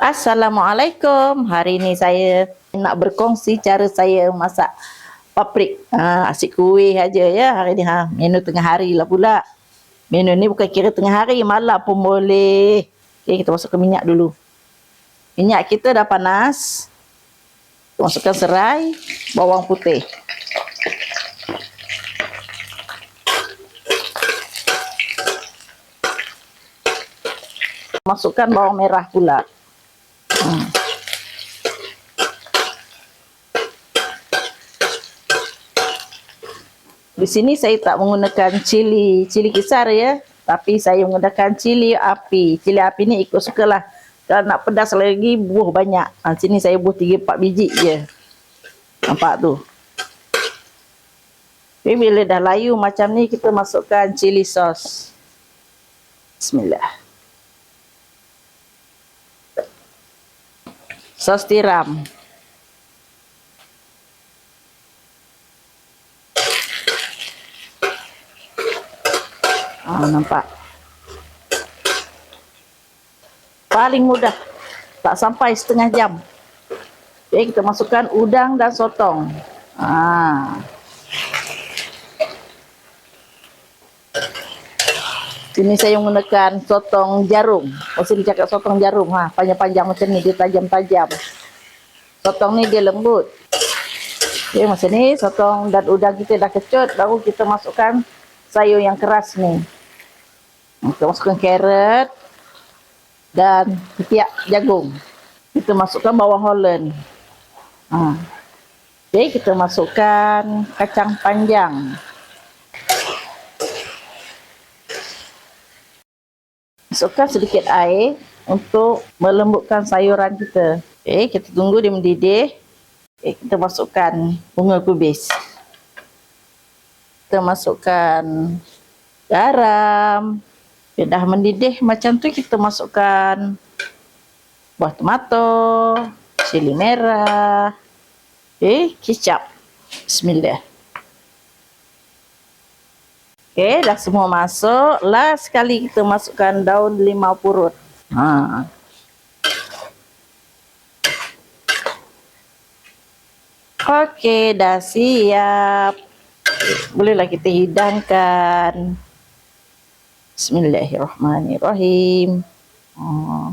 Assalamualaikum. Hari ini saya nak berkongsi cara saya masak paprik. Ha, asyik kuih aja ya hari ni ha. Menu tengah hari lah pula. Menu ni bukan kira tengah hari, malam pun boleh. Okey, kita masukkan minyak dulu. Minyak kita dah panas. Masukkan serai, bawang putih. Masukkan bawang merah pula. Di sini saya tak menggunakan cili, cili kisar ya. Tapi saya menggunakan cili api. Cili api ni ikut sukalah. Kalau nak pedas lagi, buah banyak. Ha, sini saya buah 3-4 biji je. Nampak tu. Jadi bila dah layu macam ni, kita masukkan cili sos. Bismillah. Sos tiram. Ah, nampak. Paling mudah. Tak sampai setengah jam. Okey, kita masukkan udang dan sotong. Ah. Sini saya menggunakan sotong jarum. Oh, sini cakap sotong jarum. Ha, panjang-panjang macam ni. Dia tajam-tajam. Sotong ni dia lembut. Okey, macam ni. Sotong dan udang kita dah kecut. Baru kita masukkan sayur yang keras ni. Kita masukkan carrot dan ketiak jagung. Kita masukkan bawang holland. Ha. Okay, kita masukkan kacang panjang. Masukkan sedikit air untuk melembutkan sayuran kita. Okay, kita tunggu dia mendidih. Okay, kita masukkan bunga kubis. Kita masukkan garam, dia dah mendidih macam tu kita masukkan buah tomato, cili merah, eh, kicap. Bismillah. Okey, dah semua masuk. Last sekali kita masukkan daun limau purut. Ha. Okey, dah siap. Bolehlah kita hidangkan. Bismillahirrahmanirrahim. Oh.